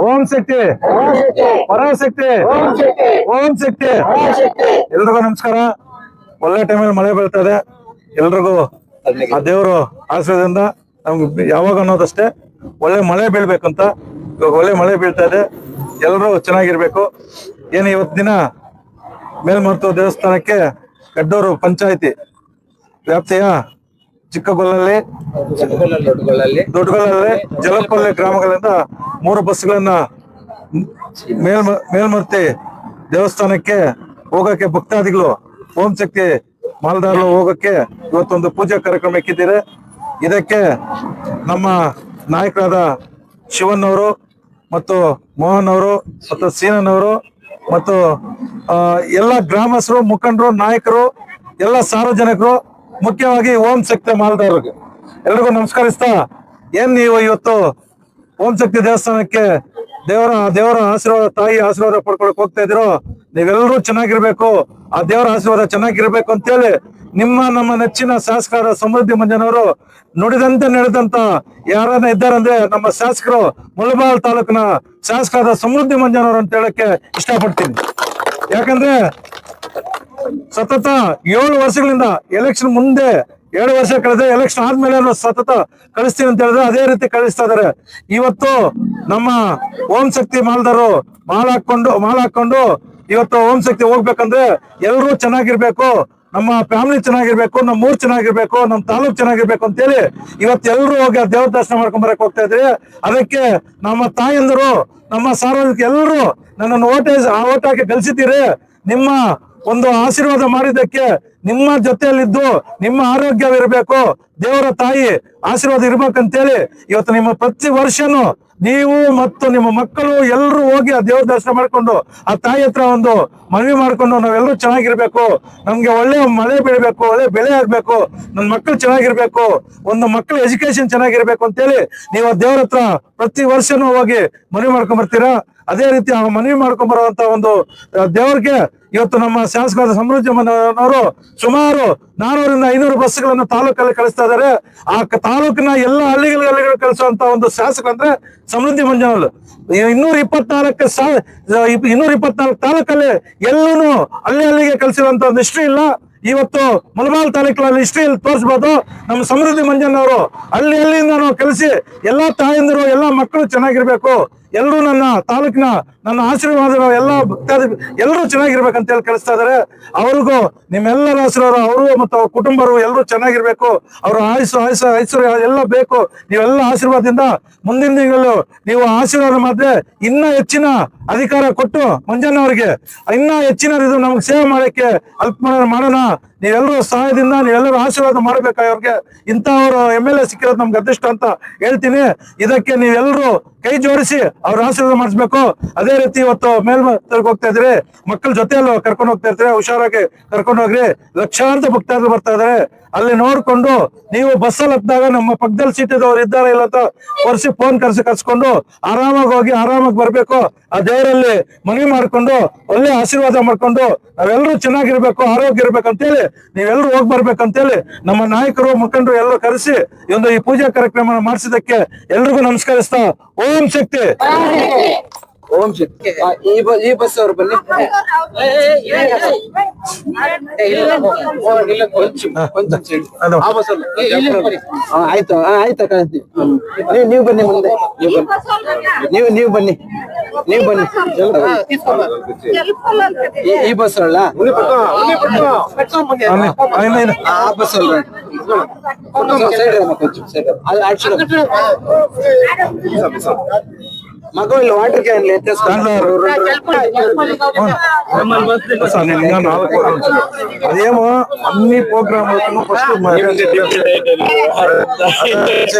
ಓಂ ಶಕ್ತಿ. ಪರಾಶಕ್ತಿ ಓಂ ಶಕ್ತಿ. ಎಲ್ರಿಗೂ ನಮಸ್ಕಾರ. ಒಳ್ಳೆ ಟೈಮಲ್ಲಿ ಮಳೆ ಬೀಳ್ತದೆ. ಎಲ್ರಿಗೂ ಆ ದೇವರು ಆಶ್ರಯದಿಂದ ನಮ್ಗೆ ಯಾವಾಗ ಅನ್ನೋದಷ್ಟೇ ಒಳ್ಳೆ ಮಳೆ ಬೀಳ್ಬೇಕಂತ. ಇವಾಗ ಒಳ್ಳೆ ಮಳೆ ಬೀಳ್ತಾ ಇದೆ. ಎಲ್ಲರೂ ಚೆನ್ನಾಗಿರ್ಬೇಕು. ಏನು ಇವತ್ತು ದಿನ ಮೇಲ್ಮರ್ತು ದೇವಸ್ಥಾನಕ್ಕೆ ಕಡ್ಡೂರು ಪಂಚಾಯಿತಿ ವ್ಯಾಪ್ತಿಯ ಚಿಕ್ಕಗೊಲ್ಲಲ್ಲಿ ದೊಡ್ಡಗೊಲ್ಲಲ್ಲಿ. ಜಲಪಲ್ಲೆ ಗ್ರಾಮಗಳಿಂದ ಮೂರು ಬಸ್ಗಳನ್ನ ಮೇಲ್ಮ ಮೇಲ್ಮರ್ತಿ ದೇವಸ್ಥಾನಕ್ಕೆ ಹೋಗಕ್ಕೆ ಭಕ್ತಾದಿಗಳು ಓಂ ಶಕ್ತಿ ಮಾಲ್ದಾರ್ ಹೋಗಕ್ಕೆ ಇವತ್ತೊಂದು ಪೂಜಾ ಕಾರ್ಯಕ್ರಮ ಇಕ್ಕಿದ್ದೀರಿ. ಇದಕ್ಕೆ ನಮ್ಮ ನಾಯಕರಾದ ಶಿವನ್ ಅವರು ಮತ್ತು ಮೋಹನ್ ಅವರು ಮತ್ತು ಸೀನನ್ ಅವರು ಮತ್ತು ಎಲ್ಲ ಗ್ರಾಮಸ್ಥರು ಮುಖಂಡರು ನಾಯಕರು ಎಲ್ಲ ಸಾರ್ವಜನಿಕರು ಮುಖ್ಯವಾಗಿ ಓಂ ಶಕ್ತಿ ಮಾಲ್ದವ್ರಿಗೆ. ಎಲ್ರಿಗೂ ನಮಸ್ಕರಿಸ್ತಾ, ಏನ್ ನೀವು ಇವತ್ತು ಓಂ ಶಕ್ತಿ ದೇವಸ್ಥಾನಕ್ಕೆ ದೇವರ ದೇವರ ಆಶೀರ್ವಾದ, ತಾಯಿ ಆಶೀರ್ವಾದ ಪಡ್ಕೊಳಕ್ ಹೋಗ್ತಾ ಇದ್ದೀರೋ ನೀವೆಲ್ಲರೂ ಚೆನ್ನಾಗಿರ್ಬೇಕು, ಆ ದೇವರ ಆಶೀರ್ವಾದ ಚೆನ್ನಾಗಿರ್ಬೇಕು ಅಂತೇಳಿ ನಿಮ್ಮ, ನಮ್ಮ ನೆಚ್ಚಿನ ಶಾಸಕರ ಸಮೃದ್ಧಿ ಮಂಜನವರು ನುಡಿದಂತೆ ನಡೆದಂತ ಯಾರನ್ನ ಇದ್ದಾರಂದ್ರೆ ನಮ್ಮ ಶಾಸಕರು ಮುಳಬಾಲ್ ತಾಲೂಕಿನ ಶಾಸಕರಾದ ಸಮೃದ್ಧಿ ಮಂಜನವರು ಅಂತ ಹೇಳಕ್ಕೆ ಇಷ್ಟಪಡ್ತೀನಿ. ಯಾಕಂದ್ರೆ ಸತತ ಏಳು ವರ್ಷಗಳಿಂದ ಎಲೆಕ್ಷನ್ ಮುಂದೆ ಎರಡು ವರ್ಷ ಕಳೆದ್ರೆ ಎಲೆಕ್ಷನ್ ಆದ್ಮೇಲೆ ಸತತ ಕಳಿಸ್ತೀನಿ ಅಂತ ಹೇಳಿದ್ರೆ ಅದೇ ರೀತಿ ಕಳಿಸ್ತಾ ಇದಾರೆ. ಇವತ್ತು ನಮ್ಮ ಓಂ ಶಕ್ತಿ ಮಾಲ್ದಾರು ಮಾಲ್ ಹಾಕೊಂಡು ಮಾಲ್ ಹಾಕೊಂಡು ಇವತ್ತು ಓಂ ಶಕ್ತಿ ಹೋಗ್ಬೇಕಂದ್ರೆ ಎಲ್ಲರೂ ಚೆನ್ನಾಗಿರ್ಬೇಕು, ನಮ್ಮ ಫ್ಯಾಮಿಲಿ ಚೆನ್ನಾಗಿರ್ಬೇಕು, ನಮ್ಮ ಊರ್ ಚೆನ್ನಾಗಿರ್ಬೇಕು, ನಮ್ಮ ತಾಲೂಕ್ ಚೆನ್ನಾಗಿರ್ಬೇಕು ಅಂತೇಳಿ ಇವತ್ತು ಎಲ್ಲರೂ ಹೋಗಿ ಆ ದೇವ್ರ ದರ್ಶನ ಮಾಡ್ಕೊಂಡ್ ಬರಕ್ ಹೋಗ್ತಾ ಇದ್ರಿ. ಅದಕ್ಕೆ ನಮ್ಮ ತಾಯಂದರು, ನಮ್ಮ ಸಾರ್ವಜನಿಕ ಎಲ್ಲರೂ ನನ್ನನ್ನು ಓಟ್ ಓಟ್ ಹಾಕಿ ಗೆಲ್ಸಿದ್ದೀರಿ. ನಿಮ್ಮ ಒಂದು ಆಶೀರ್ವಾದ ಮಾಡಿದ್ದಕ್ಕೆ ನಿಮ್ಮ ಜೊತೆಯಲ್ಲಿದ್ದು ನಿಮ್ಮ ಆರೋಗ್ಯವಿರಬೇಕು. ದೇವರ ತಾಯಿ ಆಶೀರ್ವಾದ ಇರ್ಬೇಕಂತೇಳಿ ಇವತ್ತು ನಿಮ್ಮ ಪ್ರತಿ ವರ್ಷನೂ ನೀವು ಮತ್ತು ನಿಮ್ಮ ಮಕ್ಕಳು ಎಲ್ಲರೂ ಹೋಗಿ ಆ ದೇವ್ರ ದರ್ಶನ ಮಾಡ್ಕೊಂಡು ಆ ತಾಯಿ ಹತ್ರ ಒಂದು ಮನವಿ ಮಾಡ್ಕೊಂಡು ನಾವೆಲ್ಲರೂ ಚೆನ್ನಾಗಿರ್ಬೇಕು. ನಮ್ಗೆ ಒಳ್ಳೆ ಮಳೆ ಬೀಳ್ಬೇಕು, ಒಳ್ಳೆ ಬೆಳೆ ಆಗ್ಬೇಕು. ನನ್ನ ಮಕ್ಕಳು ಚೆನ್ನಾಗಿರ್ಬೇಕು. ಒಂದು ಮಕ್ಕಳ ಎಜುಕೇಶನ್ ಚೆನ್ನಾಗಿರ್ಬೇಕು ಅಂತೇಳಿ ನೀವು ಆ ದೇವ್ರ ಪ್ರತಿ ವರ್ಷನೂ ಹೋಗಿ ಮನವಿ ಮಾಡ್ಕೊಂಡ್ ಬರ್ತೀರಾ? ಅದೇ ರೀತಿ ಮನವಿ ಮಾಡ್ಕೊಂಡ್ ಬರುವಂತ ಒಂದು ದೇವರಿಗೆ ಇವತ್ತು ನಮ್ಮ ಶಾಸಕರಾದ ಸಮೃದ್ಧಿ ಸುಮಾರು ನಾನೂರಿಂದ ಐನೂರು ಬಸ್ಗಳನ್ನು ತಾಲೂಕಲ್ಲಿ ಕಳಿಸ್ತಾ ಇದ್ದಾರೆ. ಆ ತಾಲೂಕಿನ ಎಲ್ಲ ಹಳ್ಳಿಗಳಲ್ಲಿ ಕಳಿಸುವಂತ ಒಂದು ಶಾಸಕ ಅಂದ್ರೆ ಸಮೃದ್ಧಿ ಮಂಜನಲ್ ಇನ್ನೂರ ಇಪ್ಪತ್ನಾಲ್ಕು ಇನ್ನೂರ ಇಪ್ಪತ್ನಾಲ್ಕು ತಾಲೂಕಲ್ಲಿ ಎಲ್ಲೂ ಹಳ್ಳಿ ಹಳ್ಳಿಗೆ ಕಳಿಸಿರುವಂತ ಒಂದು ಹಿಸ್ಟ್ರಿ ಇಲ್ಲ. ಇವತ್ತು ಮಲಬಾಲ್ ತಾಲೂಕಿನಲ್ಲಿ ಹಿಸ್ಟ್ರಿ ತೋರಿಸ್ಬೋದು. ನಮ್ಮ ಸಮೃದ್ಧಿ ಮಂಜನವರು ಹಳ್ಳಿ ಹಳ್ಳಿಯಿಂದ ಕಲಿಸಿ ಎಲ್ಲಾ ತಾಯಂದಿರು, ಎಲ್ಲಾ ಮಕ್ಕಳು ಚೆನ್ನಾಗಿರ್ಬೇಕು. ಎಲ್ಲರೂ ನನ್ನ ತಾಲೂಕಿನ ನನ್ನ ಆಶೀರ್ವಾದ ಎಲ್ಲ ಭಕ್ತಾದಿ ಎಲ್ಲರೂ ಚೆನ್ನಾಗಿರ್ಬೇಕಂತ ಹೇಳಿ ಕಳಿಸ್ತಾ ಇದಾರೆ. ಅವ್ರಿಗೂ, ನಿಮ್ಮೆಲ್ಲರ ಆಶೀರ್ವಾದ ಅವರು ಮತ್ತು ಅವ್ರ ಕುಟುಂಬರು ಎಲ್ಲರೂ ಚೆನ್ನಾಗಿರ್ಬೇಕು. ಅವ್ರ ಆಯುಷು ಆಯುಷ ಐಶ್ವರ್ಯ ಎಲ್ಲ ಬೇಕು. ನೀವೆಲ್ಲ ಆಶೀರ್ವಾದದಿಂದ ಮುಂದಿನ ತಿಂಗಳು ನೀವು ಆಶೀರ್ವಾದ ಮಾಡಿದ್ರೆ ಇನ್ನ ಹೆಚ್ಚಿನ ಅಧಿಕಾರ ಕೊಟ್ಟು ಮಂಜಣ್ಣವರಿಗೆ ಇನ್ನ ಹೆಚ್ಚಿನ ಇದು ನಮ್ಗೆ ಸೇವೆ ಮಾಡಕ್ಕೆ ಅಲ್ಪ ಮಾಡೋಣ. ನೀವೆಲ್ಲರೂ ಸಹಾಯದಿಂದ ನೀವೆಲ್ಲರೂ ಆಶೀರ್ವಾದ ಮಾಡ್ಬೇಕು ಅವ್ರಿಗೆ ಇಂಥವ್ರು ಎಂ ಎಲ್ ಎ ಸಿಕ್ಕಿರೋದು ನಮ್ಗೆ ಅದೃಷ್ಟ ಅಂತ ಹೇಳ್ತೀನಿ. ಇದಕ್ಕೆ ನೀವೆಲ್ಲರೂ ಕೈ ಜೋಡಿಸಿ ಅವ್ರ ಆಶೀರ್ವಾದ ಮಾಡಿಸ್ಬೇಕು. ಅದೇ ರೀತಿ ಇವತ್ತು ಮೇಲ್ಮತ್ತರಿಗೆ ಹೋಗ್ತಾ ಇದ್ರೆ, ಮಕ್ಕಳ ಜೊತೆಯಲ್ಲೂ ಕರ್ಕೊಂಡು ಹೋಗ್ತಾ ಇರ್ತಾರೆ ಹುಷಾರಾಗಿ ಕರ್ಕೊಂಡು ಹೋಗ್ರಿ. ಲಕ್ಷಾರ್ಧ ಭಕ್ತಾದ್ರು ಬರ್ತಾ ಇದಾರೆ. ಅಲ್ಲಿ ನೋಡ್ಕೊಂಡು ನೀವು ಬಸ್ಸಲ್ಲಿ ಹತ್ತಿದಾಗ ನಮ್ಮ ಪಕ್ಕದಲ್ಲಿ ಸೀಟ್ ಇದ್ದವ್ರು ಇದ್ದಾರೆ ಇಲ್ಲ ಅಂತ ವರ್ಷ ಫೋನ್ ಕರ್ಸಿ ಕರ್ಸ್ಕೊಂಡು ಆರಾಮಾಗಿ ಹೋಗಿ, ಆರಾಮಾಗಿ ಬರ್ಬೇಕು. ಆ ದೇವರಲ್ಲಿ ಮನವಿ ಮಾಡ್ಕೊಂಡು, ಒಳ್ಳೆ ಆಶೀರ್ವಾದ ಮಾಡ್ಕೊಂಡು ನಾವೆಲ್ಲರೂ ಚೆನ್ನಾಗಿರ್ಬೇಕು ಆರೋಗ್ಯ ಇರ್ಬೇಕು ಅಂತೇಳಿ ನೀವೆಲ್ಲರೂ ಹೋಗಿ ಬರ್ಬೇಕಂತೇಳಿ ನಮ್ಮ ನಾಯಕರು, ಮುಖಂಡರು ಎಲ್ಲರೂ ಕರೆಸಿ ಈ ಒಂದು ಈ ಪೂಜಾ ಕಾರ್ಯಕ್ರಮ ಮಾಡಿಸಿದಕ್ಕೆ ಎಲ್ರಿಗೂ ನಮಸ್ಕರಿಸ್ತಾ, ಓಂ ಶಕ್ತಿ. ಓಂ ಶಕ್ತಿ ಆ, ಈ ಬಸ್ ಅವ್ರು ಬನ್ನಿ ಆಯ್ತು ಆಯ್ತಾ. ಹ್ಮ್. ನೀವು ನೀವು ಬನ್ನಿ ಮುಂದೆ ನೀವು ನೀವು ನೀವು ಬನ್ನಿ ನೀವು ಬನ್ನಿ ಈ- ಬಸ್ ಅಲ್ಲ ಆ ಬಸ್ ಅಲ್ಲ ಸೈಡ್ ಸೈಡ್ ಅದು ಆಕ್ಚುಲಿ మాకు వీళ్ళు వాటర్ క్యాన్ అదేమో అన్ని ప్రోగ్రామ్ ఫస్ట్